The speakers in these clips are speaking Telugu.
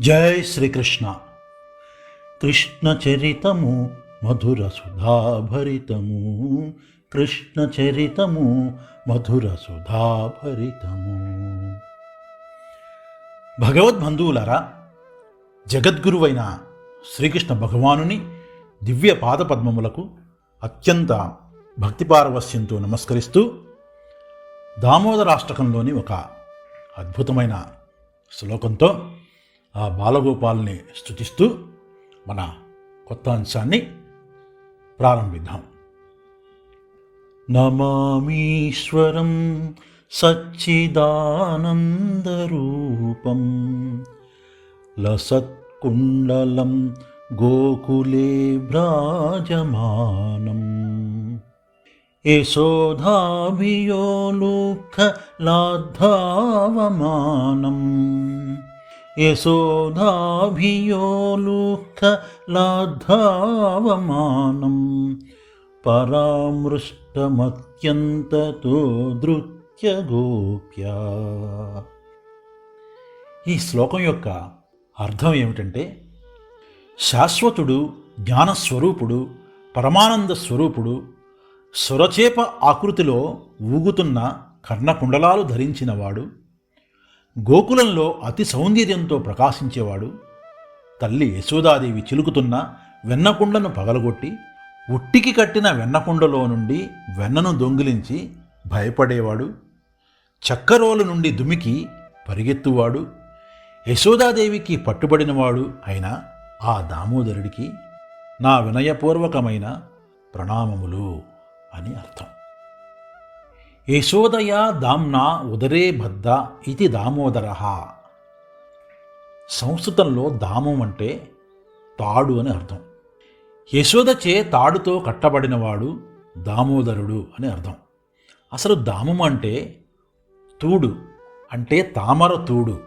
జై శ్రీకృష్ణ. కృష్ణ చరితము మధుర సుధాభరితము. కృష్ణ చరితము మధుర సుధాభరితము. భగవద్బంధువులారా జగద్గురువైన శ్రీకృష్ణ భగవానుని దివ్య పాదపద్మములకు అత్యంత భక్తిపారవస్యంతో నమస్కరిస్తూ దామోదరాష్టకంలోని ఒక అద్భుతమైన శ్లోకంతో ఆ బాలగోపాల్ని స్థుతిస్తూ మన కొత్త అంశాన్ని ప్రారంభిద్దాం. నమామీశ్వరం సచ్చిదానందరూపం లసత్కుండలం గోకులే భ్రాజమానం యశోధాభియోలుఖలాద్ధావమానం యశోధాభియోలుకలాధావమానం పరామృష్టమత్యంతతో దృత్య గోప్యా ఈ శ్లోకం యొక్క అర్థం ఏమిటంటే శాశ్వతుడు జ్ఞానస్వరూపుడు పరమానంద స్వరూపుడు స్వరచేప ఆకృతిలో ఊగుతున్న కర్ణకుండలాలు ధరించినవాడు గోకులంలో అతి సౌందర్యంతో ప్రకాశించేవాడు తల్లి యశోదాదేవి చిలుకుతున్న వెన్నకుండను పగలగొట్టి ఉట్టికి కట్టిన వెన్నకుండలో నుండి వెన్నను దొంగిలించి భయపడేవాడు చక్కరోలు నుండి దుమికి పరిగెత్తువాడు యశోదాదేవికి పట్టుబడినవాడు అయిన ఆ దామోదరుడికి నా వినయపూర్వకమైన ప్రణామములు అని అర్థం. యశోదయా దామ్నా ఉదరే బద్ద ఇది దామోదర. సంస్కృతంలో దామం అంటే తాడు అని అర్థం. యశోదచే తాడుతో కట్టబడినవాడు దామోదరుడు అని అర్థం. అసలు దామం అంటే తూడు అంటే తామర తూడు.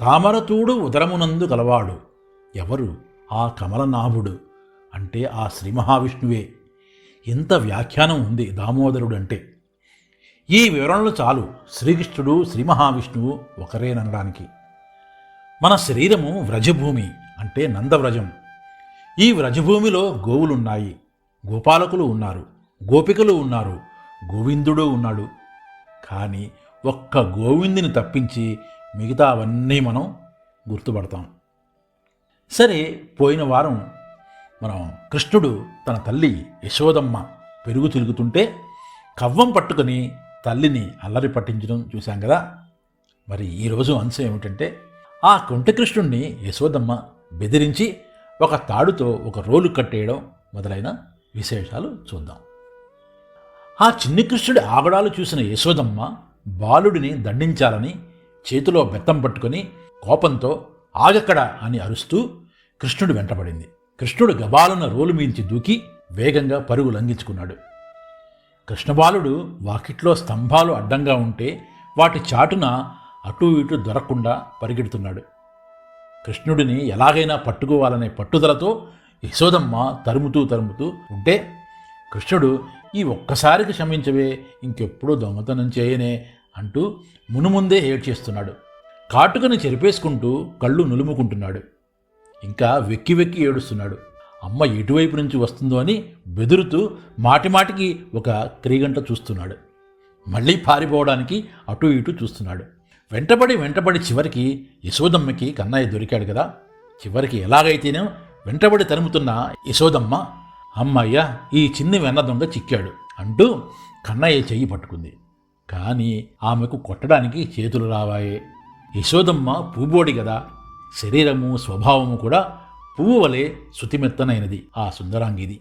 తామర తూడు ఉదరమునందు గలవాడు ఎవరు? ఆ కమలనాభుడు అంటే ఆ శ్రీ మహావిష్ణువే. ఇంత వ్యాఖ్యానం ఉంది దామోదరుడు అంటే. ఈ వివరణలు చాలు. శ్రీకృష్ణుడు శ్రీ మహావిష్ణువు ఒకరేననడానికి. మన శరీరము వ్రజభూమి అంటే నందవ్రజం. ఈ వ్రజభూమిలో గోవులున్నాయి. గోపాలకులు ఉన్నారు. గోపికలు ఉన్నారు. గోవిందుడు ఉన్నాడు. కానీ ఒక్క గోవిందుని తప్పించి మిగతా అవన్నీ మనం గుర్తుపడతాం. సరే పోయిన వారం మనం కృష్ణుడు తన తల్లి యశోదమ్మ పెరుగు తిరుగుతుంటే కవ్వం పట్టుకొని తల్లిని అల్లరి పట్టించడం చూశాం కదా. మరి ఈరోజు అంశం ఏమిటంటే ఆ కుంటకృష్ణుణ్ణి యశోదమ్మ బెదిరించి ఒక తాడుతో ఒక రోలు కట్టేయడం మొదలైన విశేషాలు చూద్దాం. ఆ చిన్ని కృష్ణుడి ఆగడాలు చూసిన యశోదమ్మ బాలుడిని దండించాలని చేతిలో బెత్తం పట్టుకొని కోపంతో ఆగక్కడ అని అరుస్తూ కృష్ణుడు వెంటబడింది. కృష్ణుడు గబాలున రోలు మీంచి దూకి వేగంగా పరుగు లంఘించుకున్నాడు. కృష్ణబాలుడు వాకిట్లో స్తంభాలు అడ్డంగా ఉంటే వాటి చాటున అటూ ఇటు దొరకకుండా పరిగెడుతున్నాడు. కృష్ణుడిని ఎలాగైనా పట్టుకోవాలనే పట్టుదలతో యశోదమ్మ తరుముతూ తరుముతూ ఉంటే కృష్ణుడు ఈ ఒక్కసారికి క్షమించవే ఇంకెప్పుడు దొంగతనం చేయనే అంటూ మునుముందే ఏడ్చేస్తున్నాడు. కాటుకని చెరిపేసుకుంటూ కళ్ళు నులుముకుంటున్నాడు. ఇంకా వెక్కి వెక్కి ఏడుస్తున్నాడు. అమ్మ ఇటువైపు నుంచి వస్తుందో అని బెదురుతూ మాటిమాటికి ఒక క్రీగంట చూస్తున్నాడు. మళ్ళీ పారిపోవడానికి అటు ఇటు చూస్తున్నాడు. వెంటబడి వెంటబడి చివరికి యశోదమ్మకి కన్నయ్య దొరికాడు కదా. చివరికి ఎలాగైతేనే వెంటబడి తరుముతున్న యశోదమ్మ అమ్మయ్య ఈ చిన్ని వెన్న దొంగ చిక్కాడు అంటూ కన్నయ్య చెయ్యి పట్టుకుంది. కానీ ఆమెకు కొట్టడానికి చేతులు రావాయే. యశోదమ్మ పూబోడి కదా. శరీరము స్వభావము కూడా పువ్వు వలె శుతిమెత్తనైనది ఆ సుందరాంగిది.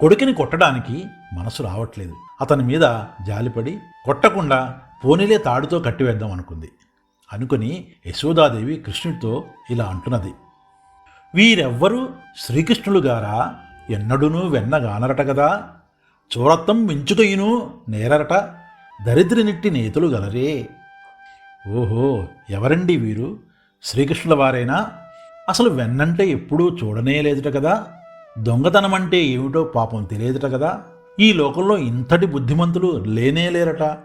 కొడుకుని కొట్టడానికి మనసు రావట్లేదు. అతని మీద జాలిపడి కొట్టకుండా పోనీలే తాడుతో కట్టివేద్దాం అనుకుంది. అనుకుని యశోదాదేవి కృష్ణుడితో ఇలా అంటున్నది. వీరెవ్వరూ శ్రీకృష్ణులు గారా? ఎన్నడూనూ వెన్నగానరట కదా? చూరత్తం మించుకయును నేరరట? దరిద్రనిట్టి నేతులు గలరే? ఓహో ఎవరండి వీరు? శ్రీకృష్ణుల వారైనా? అసలు వెన్నంటే ఎప్పుడూ చూడనే లేదుట కదా? దొంగతనం అంటే ఏమిటో పాపం తెలియదుట కదా? ఈ లోకంలో ఇంతటి బుద్ధిమంతులు లేనే లేరట.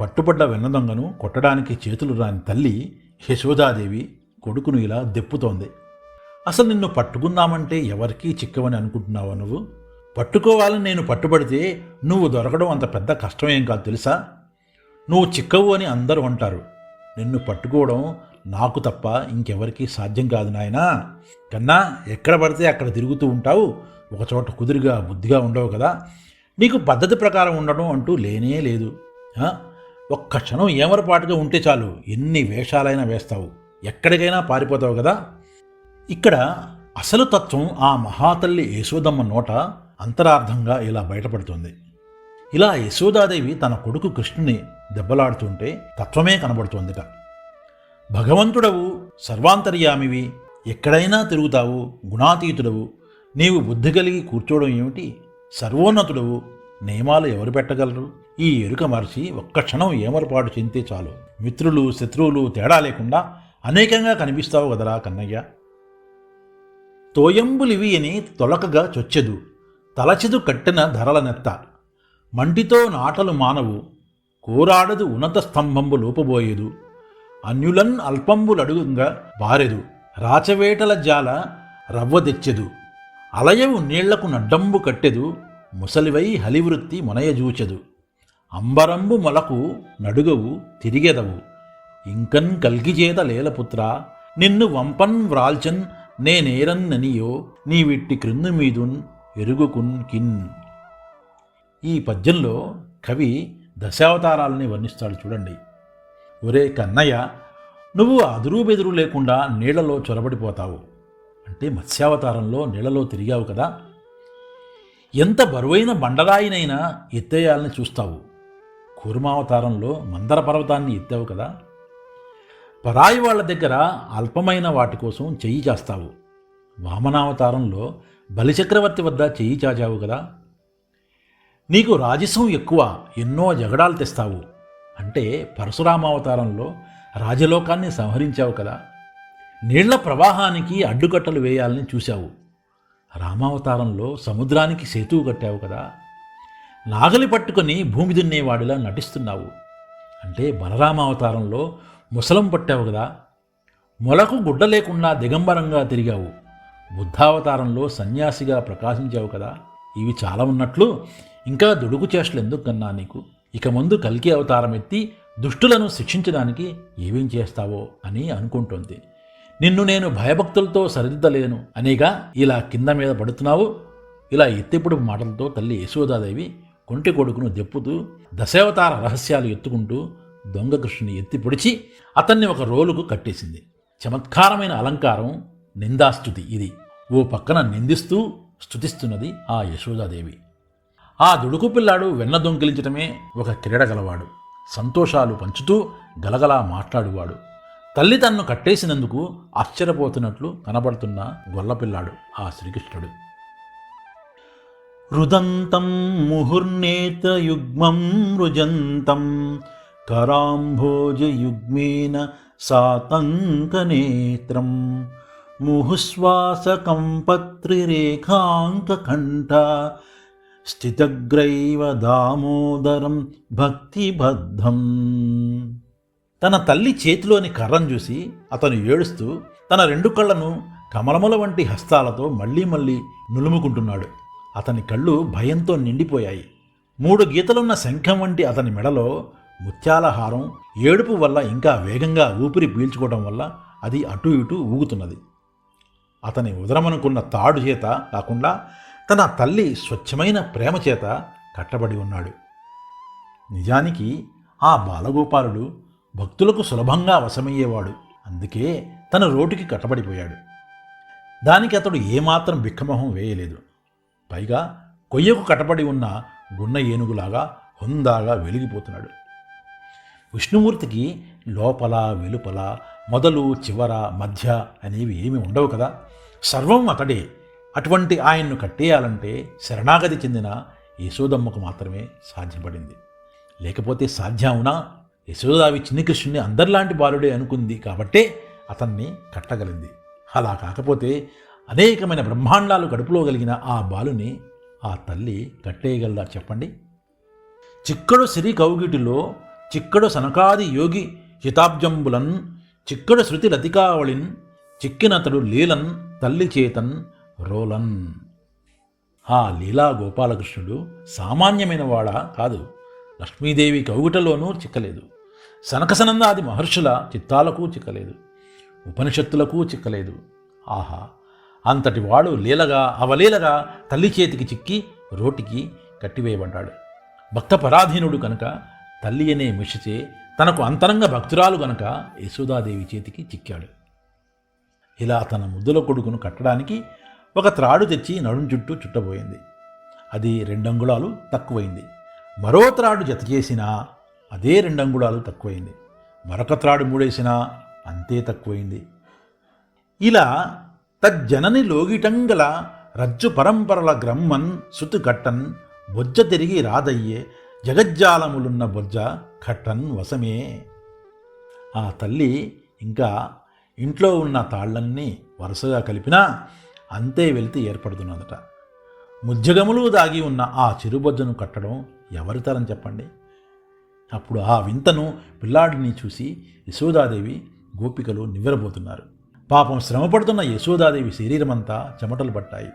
పట్టుపడ్డ వెన్న దొంగను కొట్టడానికి చేతులు రాని తల్లి యశోదాదేవి కొడుకును ఇలా దెప్పుతోంది. అసలు నిన్ను పట్టుకుందామంటే ఎవరికీ చిక్కవని అనుకుంటున్నావా నువ్వు? పట్టుకోవాలని నేను పట్టుబడితే నువ్వు దొరకడం అంత పెద్ద కష్టమేం కాదు తెలుసా? నువ్వు చిక్కవు అని అందరూ అంటారు. నిన్ను పట్టుకోవడం నాకు తప్ప ఇంకెవరికీ సాధ్యం కాదు నాయనా. కన్నా ఎక్కడ పడితే అక్కడ తిరుగుతూ ఉంటావు. ఒకచోట కుదురుగా బుద్ధిగా ఉండవు కదా. నీకు పద్ధతి ప్రకారం ఉండడం అంటూ లేనే లేదు. ఒక్క క్షణం ఏమరపాటుగా ఉంటే చాలు. ఎన్ని వేషాలైనా వేస్తావు. ఎక్కడికైనా పారిపోతావు కదా. ఇక్కడ అసలు తత్వం ఆ మహాతల్లి యశోదమ్మ నోట అంతరార్థంగా ఇలా బయటపడుతుంది. ఇలా యశోదాదేవి తన కొడుకు కృష్ణుని దెబ్బలాడుతుంటే తత్వమే కనబడుతోందిట. భగవంతుడవు సర్వాంతర్యామివి. ఎక్కడైనా తిరుగుతావు గుణాతీతుడవు. నీవు బుద్ధి కలిగి కూర్చోవడం ఏమిటి? సర్వోన్నతుడవు. నియమాలు ఎవరు పెట్టగలరు? ఈ ఎరుక మరచి ఒక్క క్షణం ఏమరపాటు చెందితే చాలు. మిత్రులు శత్రువులు తేడా లేకుండా అనేకంగా కనిపిస్తావు కదరా కన్నయ్య. తోయంబులివి అని తొలకగా చొచ్చెదు. తలచెదు కట్టిన ధరల నెత్త. మంటితో నాటలు మానవు. కోరాడదు ఉన్నత స్తంభంబు లోపబోయేదు. అన్యులన్ అల్పంబులడుగుగా బారెదు రాచవేటల జాల రవ్వ తెచ్చెదు. అలయవు నీళ్ళకు నడ్డంబు కట్టెదు ముసలివై హలివృత్తి మొనయజూచెదు అంబరంబు మొలకు నడుగవు తిరిగెదవు. ఇంకన్ కల్గిచేత లేలపుత్ర నిన్ను వంపన్ వ్రాల్చన్ నేనేరన్ననియో నీవిట్టి క్రిందు మీదున్ ఎరుగుకున్ కిన్. ఈ పద్యంలో కవి దశావతారాలని వర్ణిస్తాడు చూడండి. ఒరే కన్నయ్య నువ్వు అదురు బెదురు లేకుండా నీళ్ళలో చొరబడిపోతావు. అంటే మత్స్యావతారంలో నీళ్ళలో తిరిగావు కదా. ఎంత బరువైన బండరాయినైనా ఎత్తేయాలని చూస్తావు. కూర్మావతారంలో మందర పర్వతాన్ని ఎత్తావు కదా. పరాయి వాళ్ళ దగ్గర అల్పమైన వాటి కోసం చెయ్యి చేస్తావు. వామనావతారంలో బలిచక్రవర్తి వద్ద చెయ్యి చాచావు కదా. నీకు రాజసం ఎక్కువ ఎన్నో జగడాలు తెస్తావు. అంటే పరశురామావతారంలో రాజలోకాన్ని సంహరించావు కదా. నీళ్ళ ప్రవాహానికి అడ్డుకట్టలు వేయాలని చూశావు. రామావతారంలో సముద్రానికి సేతువు కట్టావు కదా. నాగలి పట్టుకొని భూమి దున్నేవాడిలా నటిస్తున్నావు. అంటే బలరామావతారంలో ముసలం పట్టావు కదా. మొలకు గుడ్డ లేకుండా దిగంబరంగా తిరిగావు. బుద్ధావతారంలో సన్యాసిగా ప్రకాశించావు కదా. ఇవి చాలా ఉన్నట్లు ఇంకా దుడుకు చేష్టలు ఎందుకు కన్నా నీకు? ఇక ముందు కల్కి అవతారం ఎత్తి దుష్టులను శిక్షించడానికి ఏమేం చేస్తావో అని అనుకుంటోంది. నిన్ను నేను భయభక్తులతో సరిదిద్దలేను. అనేగా ఇలా కింద మీద పడుతున్నావు. ఇలా ఎత్తిప్పుడు మాటలతో తల్లి యశోదాదేవి కొంటి కొడుకును దెప్పుతూ దశావతార రహస్యాలు ఎత్తుకుంటూ దొంగ కృష్ణుని ఎత్తి పొడిచి అతన్ని ఒక రోలుకు కట్టేసింది. చమత్కారమైన అలంకారం నిందాస్తుతి ఇది. ఓ పక్కన నిందిస్తూ స్థుతిస్తున్నది ఆ యశోదాదేవి. ఆ దుడుకు పిల్లాడు వెన్న దొంగిలించటమే ఒక క్రీడ గలవాడు. సంతోషాలు పంచుతూ గలగలా మాట్లాడువాడు. తల్లి తన్ను కట్టేసినందుకు ఆశ్చర్యపోతున్నట్లు కనబడుతున్న గొల్లపిల్లాడు ఆ శ్రీకృష్ణుడు. రుదంతం ముహుర్నేత్రయుగ్మం రుజంతం కరాంభోజయుగ్మేన సాతంకనేత్రం ముహుశ్వాసకం పత్రిరేఖాంకకంఠ స్థితగ్రైవ దామోదరం భక్తిబద్ధం. తన తల్లి చేతిలోని కర్రం చూసి అతను ఏడుస్తూ తన రెండు కళ్ళను కమలముల వంటి హస్తాలతో మళ్ళీ మళ్ళీ నులుముకుంటున్నాడు. అతని కళ్ళు భయంతో నిండిపోయాయి. మూడు గీతలున్న శంఖం వంటి అతని మెడలో ముత్యాల హారం ఏడుపు వల్ల ఇంకా వేగంగా ఊపిరి పీల్చుకోవడం వల్ల అది అటు ఇటు ఊగుతున్నది. అతని ఉదరమనుకున్న తాడు చేత కాకుండా తన తల్లి స్వచ్ఛమైన ప్రేమ చేత కట్టబడి ఉన్నాడు. నిజానికి ఆ బాలగోపాలుడు భక్తులకు సులభంగా వశమయ్యేవాడు. అందుకే తన రోటికి కట్టబడిపోయాడు. దానికి అతడు ఏమాత్రం బిక్కమొహం వేయలేదు. పైగా కొయ్యకు కట్టబడి ఉన్న గున్న ఏనుగులాగా హుందాగా వెలిగిపోతున్నాడు. విష్ణుమూర్తికి లోపల వెలుపల మొదలు చివర మధ్య అనేవి ఏమి ఉండవు కదా? సర్వం అతడే. అటువంటి ఆయన్ను కట్టేయాలంటే శరణాగతి చెందిన యశోదమ్మకు మాత్రమే సాధ్యపడింది. లేకపోతే సాధ్యమునా యశోదావి చిన్నకృష్ణుని అందరిలాంటి బాలుడే అనుకుంది కాబట్టే అతన్ని కట్టగలింది. అలా కాకపోతే అనేకమైన బ్రహ్మాండాలు కడుపులో కలిగిన ఆ బాలుని ఆ తల్లి కట్టేయగలదా చెప్పండి? చిక్కడు సిరి కౌగిటిలో చిక్కడు సనకాది యోగి శితాబ్జంబులన్ చిక్కడు శృతి లతికావళిన్ చిక్కినతడు లీలన్ తల్లి చేతన్ రోలన్. ఆ లీలా గోపాలకృష్ణుడు సామాన్యమైన వాడ కాదు. లక్ష్మీదేవి కౌగుటలోనూ చిక్కలేదు. సనకసనందాది మహర్షుల చిత్తాలకు చిక్కలేదు. ఉపనిషత్తులకు చిక్కలేదు. ఆహా! అంతటి వాడు లీలగా అవలీలగా తల్లి చేతికి చిక్కి రోటికి కట్టివేయబడ్డాడు. భక్త పరాధీనుడు కనుక తల్లి అనే మిషచే తనకు అంతరంగ భక్తురాలు గనక యశోదాదేవి చేతికి చిక్కాడు. ఇలా తన ముద్దుల కొడుకును కట్టడానికి ఒక త్రాడు తెచ్చి నడుం చుట్టూ చుట్టబోయింది. అది రెండంగుళాలు తక్కువైంది. మరో త్రాడు జత చేసినా అదే రెండంగుళాలు తక్కువైంది. మరొక త్రాడు మూడేసినా అంతే తక్కువైంది. ఇలా తజ్జనని లోగిటంగల రజ్జు పరంపరల గ్రమ్మన్ సుతుకట్టన్ బొజ్జ తిరిగి రాదయ్యే జగజ్జాలములున్న బొజ్జ కట్టన్ వశమే. ఆ తల్లి ఇంకా ఇంట్లో ఉన్న తాళ్ళన్నీ వరుసగా కలిపినా అంతే వెలితి ఏర్పడుతున్నదట. ముజ్జగములు దాగి ఉన్న ఆ చిరుబొజ్జను కట్టడం ఎవరి తరం చెప్పండి? అప్పుడు ఆ వింతను పిల్లాడిని చూసి యశోదాదేవి గోపికలు నివ్వెరబోతున్నారు. పాపం శ్రమపడుతున్న యశోదాదేవి శరీరమంతా చెమటలు పట్టాయి.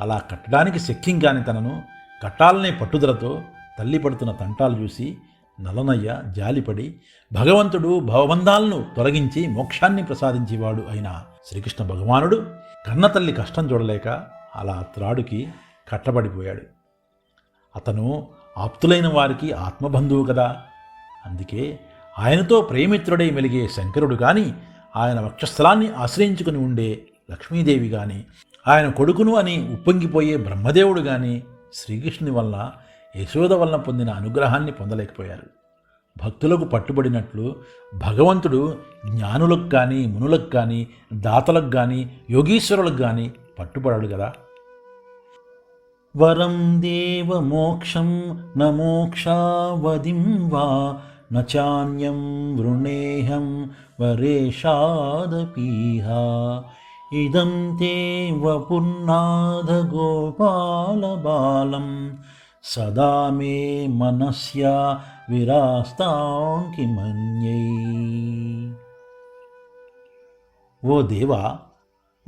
అలా కట్టడానికి శక్యం కాని తనను కట్టాలనే పట్టుదలతో తల్లి పడుతున్న తంటాలు చూసి నలనయ్య జాలిపడి భగవంతుడు భవబంధాలను తొలగించి మోక్షాన్ని ప్రసాదించేవాడు అయిన శ్రీకృష్ణ భగవానుడు కన్నతల్లి కష్టం చూడలేక అలా త్రాడుకి కట్టబడిపోయాడు. అతను ఆప్తులైన వారికి ఆత్మబంధువు కదా. అందుకే ఆయనతో ప్రేమిత్రుడై మెలిగే శంకరుడు కానీ ఆయన వక్షస్థలాన్ని ఆశ్రయించుకుని ఉండే లక్ష్మీదేవి కానీ ఆయన కొడుకును అని ఉప్పొంగిపోయే బ్రహ్మదేవుడు కానీ శ్రీకృష్ణుని వల్ల యశోద వలన పొందిన అనుగ్రహాన్ని పొందలేకపోయారు. భక్తులకు పట్టుబడినట్లు భగవంతుడు జ్ఞానులకు కానీ మునులకు కానీ దాతలకు కానీ యోగీశ్వరులకు కానీ పట్టుబడాడు కదా వరం దేవ మోక్షం న వా నచాన్యం వృణేహం వరేషాదపీహ. ఇదం తే వపుర్నాథ గోపాలబాలం సదా మే మనస్యా విరాస్తాంకి మన్యై. ఓ దేవా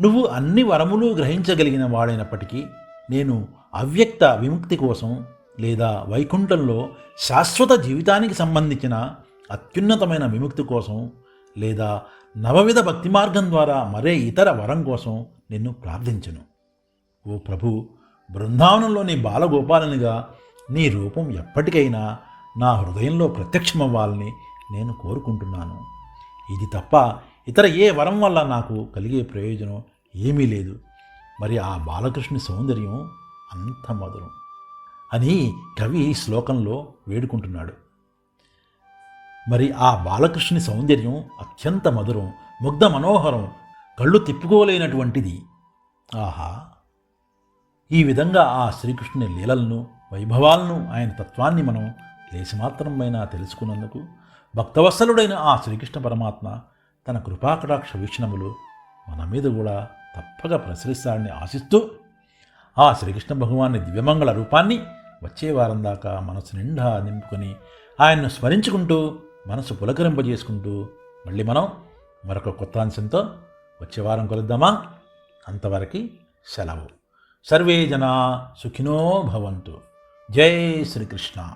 నువ్వు అన్ని వరములు గ్రహించగలిగిన వాడైనప్పటికీ నేను అవ్యక్త విముక్తి కోసం లేదా వైకుంఠంలో శాశ్వత జీవితానికి సంబంధించిన అత్యున్నతమైన విముక్తి కోసం లేదా నవవిధ భక్తి మార్గం ద్వారా మరే ఇతర వరం కోసం నిన్ను ప్రార్థించను. ఓ ప్రభు బృందావనంలోని బాలగోపాలనిగా నీ రూపం ఎప్పటికైనా నా హృదయంలో ప్రత్యక్షమవ్వాలని నేను కోరుకుంటున్నాను. ఇది తప్ప ఇతర ఏ వరం వల్ల నాకు కలిగే ప్రయోజనం ఏమీ లేదు. మరి ఆ బాలకృష్ణుని సౌందర్యం అంత మధురం అని కవి ఈ శ్లోకంలో వేడుకుంటున్నాడు. మరి ఆ బాలకృష్ణుని సౌందర్యం అత్యంత మధురం ముగ్ధ మనోహరం కళ్ళు తిప్పుకోలేనటువంటిది. ఆహా! ఈ విధంగా ఆ శ్రీకృష్ణుని లీలలను వైభవాలను ఆయన తత్వాన్ని మనం లేశమాత్రమైనా తెలుసుకున్నందుకు భక్తవత్సలుడైన ఆ శ్రీకృష్ణ పరమాత్మ తన కృపాకటాక్ష వీక్షణములు మన మీద కూడా తప్పక ప్రసరిస్తాడని ఆశిస్తూ ఆ శ్రీకృష్ణ భగవాన్ని దివ్యమంగళ రూపాన్ని వచ్చే వారం దాకా మనసు నిండా నింపుకొని ఆయన్ను స్మరించుకుంటూ మనసు పులకరింపజేసుకుంటూ మళ్ళీ మనం మరొక కొత్త అంశంతో వచ్చే వారం కలుద్దామా? అంతవరకు సెలవు. సర్వే జనా సుఖినో భవంతు. జై శ్రీకృష్ణ.